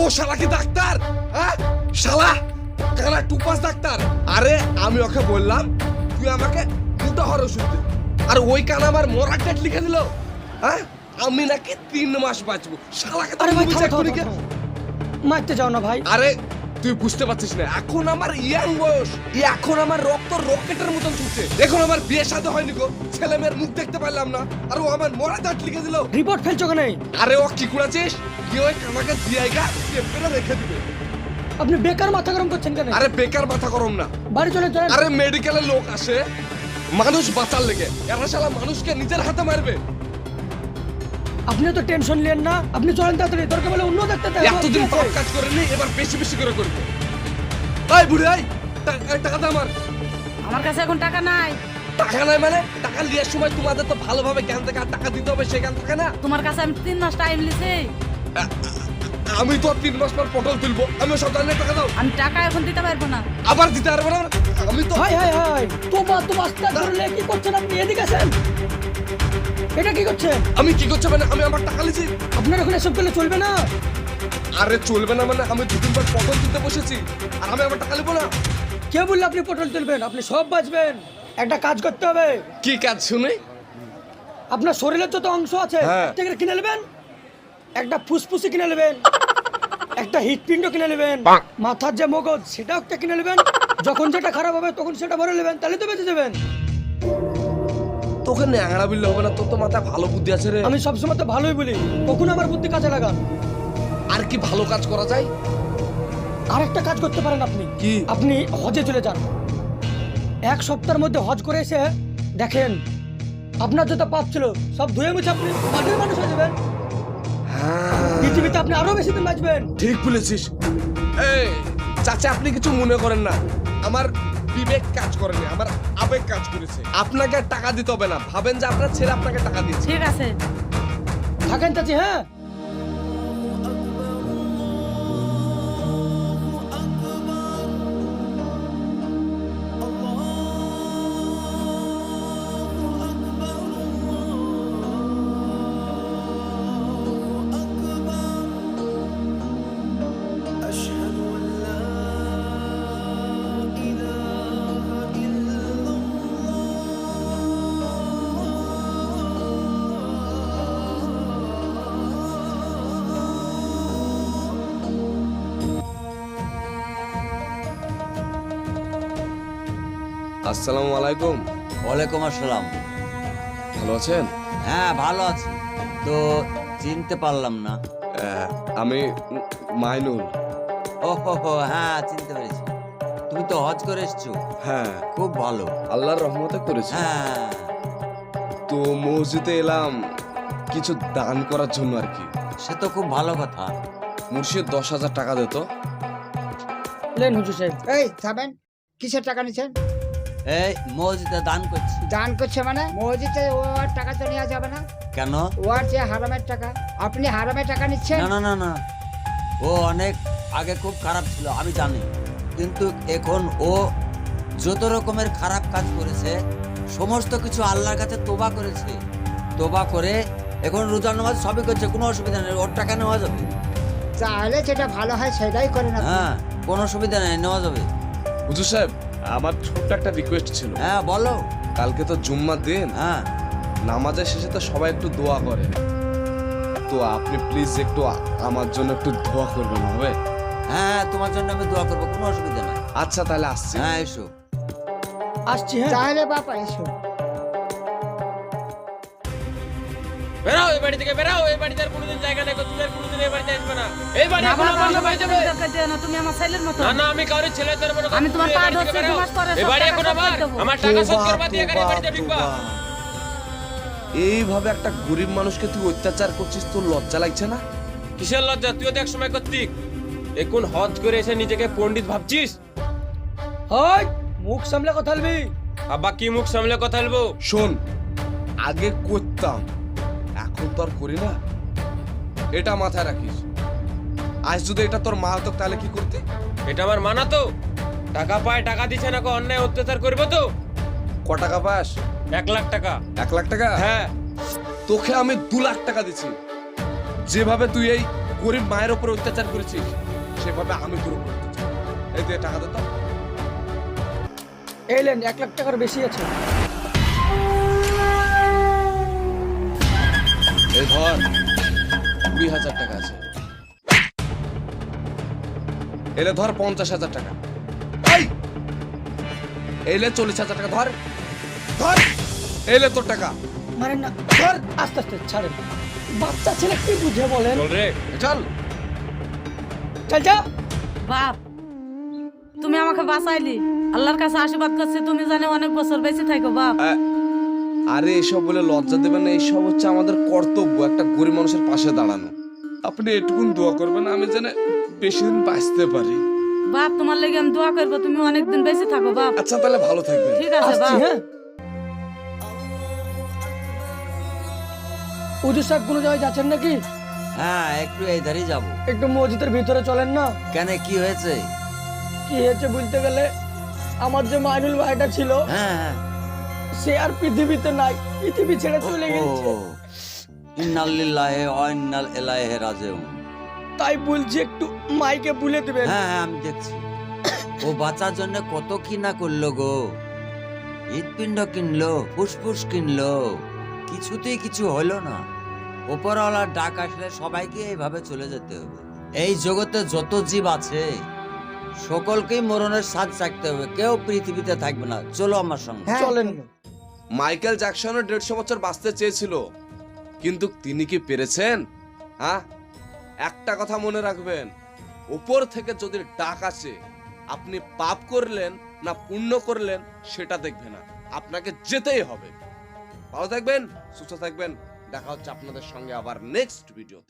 ও শালা কি ডাক্তার? হ্যাঁ? শালা কানা টুপাস ডাক্তার? আরে আমি ওকে বললাম তুই আমাকে দুটো হর ওষুধ দে। আর ওই কানা আমার মরা ডেট লিখে দিল। হ্যাঁ? আমি নাকি তিন মাস বাঁচবো। শালাকে আরে ভাই। মারতে যাও না ভাই। আরে তুই বুঝতে পারছিস না। এখন আমার ইয়াং বয়স। এখন আমার রক্ত রকেটের মতন ছুটছে এখন আমার বিয়ে সাথে হয়নি গো। ছেলে মেয়ের মুখ দেখতে পারলাম না। আর ও আমার মরা দাঁত লিখে দিল। রিপোর্ট ফেলছো কেন? আরে ও কি করেছিস কি ওই আমাকে দিয়াইগা টেম্পেরে রেখে দিবে? আপনি বেকার মাথা গরম করছেন কেন? আরে বেকার মাথা গরম না। বাড়ি চলে চলেন আরে মেডিকেলে লোক আসে। মানুষ বাঁচার লেগে। এরা শালা মানুষকে নিজের হাতে মারবে। আপনি তো টেনশন নেন না আপনি চলেন তাড়াতাড়ি দরকার বলে অন্য ডাক্তার দেখাবো, এতদিন পাপ? কাজ করেনি এবার বেশি বেশি করে করবে। এই বুড়ি এই টাকা দে আমার। আমার কাছে এখন টাকা নাই। টাকা নাই মানে? টাকা লিয়ার সময় তোমাদের তো ভালোভাবে জ্ঞান থেকে টাকা দিতে হবে সে জ্ঞান থাকে না? তোমার কাছে আমি তিন মাস টাইম লিছি আমি তো তিন মাস পর পটল তুলবো। আমি সব জানি টাকা দাও। আমি টাকা এখন দিতে পারব না। আবার দিতে পারব না আমি তো হাই হাই হাই তোমা তোমা আস্তে ধরলে কি করছেন আপনি? এদিকে আসেন। এটা কি করছেন আমি কি করছি মানে আমি আমার টাকা লিছি। আপনার ওখানে এসব করলে চলবে না? আরে চলবে না মানে আমি দুদিন পর পটল তুলতে বসেছি। আর আমি আমার টাকা নেব না। কে বললে আপনি পটল তুলবেন? আপনি সব বাঁচবেন। একটা কাজ করতে হবে। কি কাজ শুনে? আপনার শরীরের যত অংশ আছে হ্যাঁ। একটা কিনে নেবেন? একটা ফুসফুসি কিনে নেবেন। একটা হৃৎপিণ্ড কিনে নেবেন। মাথার যে মগজ সেটাও একটা কিনে নেবেন। যখন যেটা খারাপ হবে তখন সেটা ভরে নেবেন। তাহলে তো বেঁচে যাবেন। তোকে ন্যাংরা বিল্লে হবে না তোর তো মাথায় ভালো বুদ্ধি আছে রে। আমি সবসময় তো ভালোই বলি কখন আমার বুদ্ধি কাজে লাগান। আর কি ভালো কাজ করা যায়? আর একটা কাজ করতে পারেন আপনি। কি? আপনি হজে চলে যান। এক সপ্তাহের মধ্যে হজ করে এসে দেখেন আপনার যত পাপ ছিল সব ধুয়ে মুছে আপনি মাটির মানুষ হয়ে যাবেন। হ্যাঁ। পৃথিবীতে আপনি আরও বেশি দিন বাঁচবেন। ঠিক বলেছিস। এই চাচা আপনি কিছু মনে করেন না। আমার বিবেক কাজ করেনি আমার আবেগ কাজ করেছে। আপনাকে আর টাকা দিতে হবে না ভাবেন যে আপনার ছেলে আপনাকে টাকা দিয়েছে। ঠিক আছে। থাকেন চাচি হ্যাঁ? আসসালামু আলাইকুম। ওয়ালাইকুম আসসালাম। ভালো আছেন? হ্যাঁ ভালো আছি। তো চিনতে পারলাম না। আমি মাইনুল। ও হো হো হ্যাঁ চিনতে পেরেছি। তুমি তো হজ করে এসছো। হ্যাঁ। খুব ভালো। আল্লাহর রহমতে করেছি। হ্যাঁ। তো মসজিদে এলাম কিছু দান করার জন্য আর কি। সে তো খুব ভালো কথা। মুর্শিদ দশ হাজার টাকা দিত লেন হুজুর সাহেব। এই থামেন। কিসের টাকা নিচ্ছেন এই মসজিদে দান করছি। দান করছে মানে? মসজিদে ও আর টাকা তো নেওয়া যাবে না। কেন? ও আর যে হারামের টাকা। আপনি হারামের টাকা নিচ্ছেন? না না না না। ও অনেক আগে খুব খারাপ ছিল আমি জানি। কিন্তু এখন ও যত রকমের খারাপ কাজ করেছে সমস্ত কিছু আল্লাহর কাছে তোবা করেছে। তোবা করে এখন রোজা নামাজ সবই করছে কোনো অসুবিধা নেই ওর টাকা নেওয়া যাবে। তাহলে যেটা ভালো হয় সেটাই করেন আপনি। হ্যাঁ কোনো অসুবিধা নেই নেওয়া যাবে। হুজুর সাহেব আমার ছোট্ট একটা রিকোয়েস্ট ছিল। হ্যাঁ বলো। কালকে তো জুম্মার দিন। হ্যাঁ। নামাজের শেষে তো সবাই একটু দোয়া করে। তো আপনি প্লিজ একটু আমার জন্য একটু দোয়া করবেন হবে? হ্যাঁ তোমার জন্য আমি দোয়া করব কোনো অসুবিধা নাই। আচ্ছা তাহলে আসছি। হ্যাঁ এসো। আসছি হ্যাঁ। তাহলে বাবা এসো। বেরাও এই বাড়ি থেকে বেরাও এই বাড়িতে আর কোনোদিন জায়গা নেই তুমি আর কোনোদিন এই বাড়িতে আসবে না। এই বাড়ি এখন আমার হয়ে যাবে। তুমি দরকার না, তুমি আমার ছেলের মতো। না না আমি কারোর ছেলে তোর মনে আমি তোমার পা ধরছি, পরে এই বাড়ি এখন আমার আমার টাকা শোধ করবা দিয়ে গাড়ি বাড়িতে ঢুকবা। এইভাবে একটা গরিব মানুষকে তুই অত্যাচার করছিস তোর লজ্জা লাগছে না? কিসের লজ্জা? তুইও তো এক সময় করতিক এখন হজ করে এসে নিজেকে পণ্ডিত ভাবছিস? হয় মুখ সামলে কথা বলবি। আব্বা কি মুখ সামলে কথা বলব? শোন আগে করতাম এখন তো আর করি না? এটা মাথায় রাখিস। আজ যদি এটা তোর মা হতো তাহলে কি করতে? এটা আমার মানা তো। টাকা পায় টাকা দিছে না কো অন্যায় অত্যাচার করবে তো। ক টাকা পাস? এক লাখ টাকা। এক লাখ টাকা? হ্যাঁ। তোকে আমি দু লাখ টাকা দিচ্ছি যেভাবে তুই এই গরিব মায়ের উপরে অত্যাচার করেছিস সেভাবে আমি তোর উপর করব। এই দিয়ে টাকা দে তো। এলেন এক লাখ টাকার বেশি আছে। এই ধর কুড়ি হাজার টাকা আছে। এলে ধর পঞ্চাশ হাজার টাকা। এলে চল্লিশ হাজার টাকা ধর। ধর! এলে তোর টাকা। মানে না। ধর! আস্তে আস্তে ছাড়েন। বাচ্চা ছেলে কি বুঝে বলেন? চল রে। চল। চল যা বাপ তুমি আমাকে বাঁচাইলি। আল্লাহর কাছে আশীর্বাদ করছি তুমি জানে অনেক বছর বেঁচে থাকো বাপ। আরে এসব বলে লজ্জা দেবেন না এইসব হচ্ছে আমাদের কর্তব্য একটা গরিব মানুষের পাশে দাঁড়ানো। আপনি এটুকুন দোয়া করবেন আমি যেন বেশি দিন বাঁচতে পারি। বাপ তোমার লেগে আমি দোয়া করব তুমি অনেকদিন বেঁচে থাকো বাপ। আচ্ছা তাহলে ভালো থাকবেন। ঠিক আছে বাপ। হ্যাঁ। উজু সাহেব কোনো জায়গায় যাচ্ছেন নাকি? হ্যাঁ একটু এই ধারেই যাব। একটু মসজিদের ভিতরে চলেন না। কেন কি হয়েছে? কি হয়েছে বলতে গেলে আমার যে মাইনুল ভাইটা ছিল হ্যাঁ হ্যাঁ। সে আর পৃথিবীতে নাই পৃথিবী ছেড়ে চলে গেছে। ও ইন্নালিল্লাহি ইলাইহি রাজিউন। তাই বলছি একটু মাইকে বলে দিবেন। হ্যাঁ হ্যাঁ আমি দেখছি। ও বাঁচার জন্য কত কি না করল গো। হৃৎপিণ্ড কিনলো ফুসফুস কিনলো। কিছুতেই কিছু হলো না। ওপরওয়ালার ডাক আসলে সবাইকে এইভাবে চলে যেতে হবে। এই জগতে যত জীব আছে সকলকেই মরণের স্বাদ চাকতে হবে। কেউ পৃথিবীতে থাকবে না। চলো আমার সঙ্গে। হ্যাঁ, চলেন। মাইকেল জ্যাকসনও দেড়শো বছর বাঁচতে চেয়েছিল। কিন্তু তিনি কি পেরেছেন? হ্যাঁ? একটা কথা মনে রাখবেন উপর থেকে যদি ডাক আসে, আপনি পাপ করলেন না পুণ্য করলেন, সেটা দেখবে না। আপনাকে যেতেই হবে। ভালো থাকবেন, সুস্থ থাকবেন। দেখা হচ্ছে আপনাদের সঙ্গে আবার নেক্সট ভিডিও